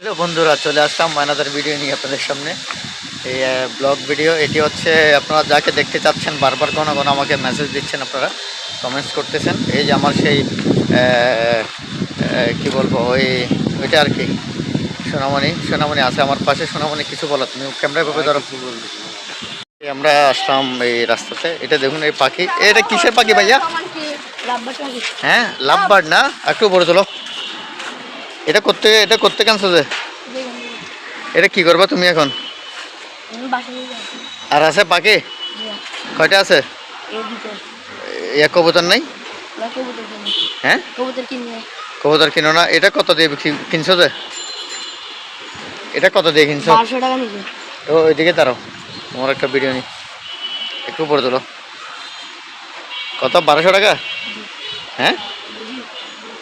Hello বন্ধুরা চলে আসলাম মায়নাদার video নিয়ে আপনাদের সামনে। এই ব্লগ ভিডিও এটি হচ্ছে আপনারা যাকে দেখতে চাচ্ছেন বারবার কোনো কোনো আমাকে মেসেজ দিচ্ছেন আপনারা কমেন্টস করতেছেন। এই যে আমার সেই কি বলব ওই ওইটা আর কি সোনামণি সোনামণি আছে আমার পাশে। সোনামণি কিছু বলো তুমি ক্যামেরা ভাবে ধরো। আমরা আসলাম এই রাস্তাতে। এটা দেখুন এই পাখি। এটা কিসের পাখি ভাইয়া? হ্যাঁ লাভবার্ড না? একটু বড় তোলো। এটা করতে এটা করতে কেনছো যে? এটা কি করবা তুমি এখন? আর আছে পাখি? কয়টা আছে? এক কবুতর নাই? হ্যাঁ? কবুতর কিনো না। এটা কত দিয়ে কিনছো যে? এটা কত দিয়ে কিনছো? ও ওইদিকে দাঁড়াও। তোমার একটা ভিডিও নি একটু পরে তোলো। কত? বারোশো টাকা? হ্যাঁ?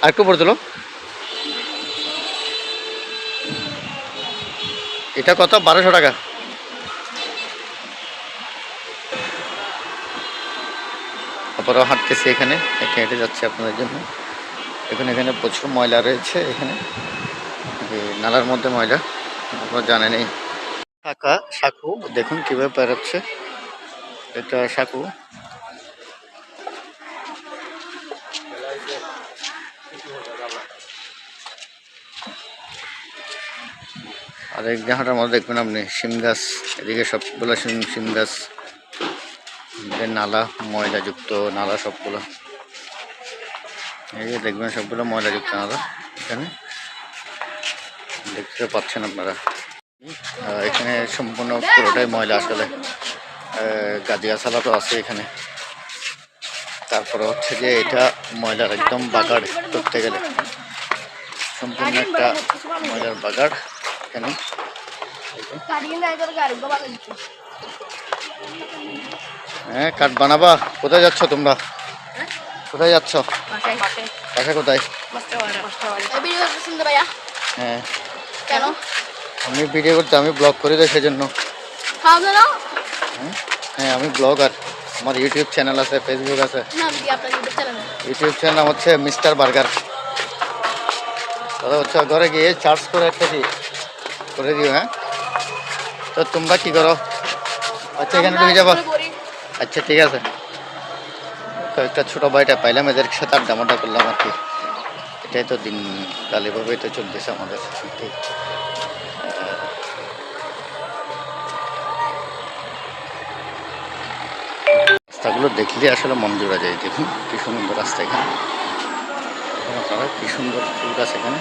আর একটু পরে তোলো। এটা কত? বারোশো টাকা। তারপরেও হাঁটতেছি এখানে, হেঁটে হেঁটে যাচ্ছে আপনাদের জন্য। এখানে এখানে প্রচুর ময়লা রয়েছে এখানে। নালার মধ্যে ময়লা, আপনারা জানেনই। শাখা সাকু দেখুন কীভাবে বেরোচ্ছে এটা সাকু আর এক জায়গাটার মধ্যে দেখবেন আপনি, শিম গাছ, এদিকে সবগুলো শিম শিম গাছ নালা, ময়লাযুক্ত নালা সবগুলো। এই যে দেখবেন সবগুলো ময়লাযুক্ত নালা এখানে। দেখতে পাচ্ছেন আপনারা। এখানে সম্পূর্ণ পুরোটাই ময়লা আসলে। সালা তো আছে এখানে। তারপরে হচ্ছে যে এটা ময়লার একদম বাগাড় করতে গেলে। সম্পূর্ণ একটা ময়লার বাগাড়। এখানে হ্যাঁ কাঠ বানাবা। কোথায় যাচ্ছ তোমরা? কোথায় যাচ্ছ? বাসা কোথায়? হ্যাঁ। কেন? আমি ভিডিও করতে আমি ব্লগ করি তো সেজন্য। হ্যাঁ? হ্যাঁ আমি ব্লগার আমার ইউটিউব চ্যানেল আছে ফেসবুক আছে। কি ইউটিউব চ্যানেল হচ্ছে মিস্টার বার্গার দাদা হচ্ছে ঘরে গিয়ে চার্জ করে একটা দিই করে দিও হ্যাঁ? তো তোমরা কি করো? আচ্ছা এখানে ঢুকে যাব। আচ্ছা ঠিক আছে। কয়েকটা ছোটো ভাইটা পাইলাম এদের সাথে আড্ডা মাড্ডা করলাম আর কি। এটাই তো দিন কাল এভাবেই তো চলতেছে আমাদের রাস্তাগুলো দেখলে আসলে মন জোড়া যায়, দেখুন, কি সুন্দর রাস্তা এখানে। কি সুন্দর ফুল গাছ এখানে।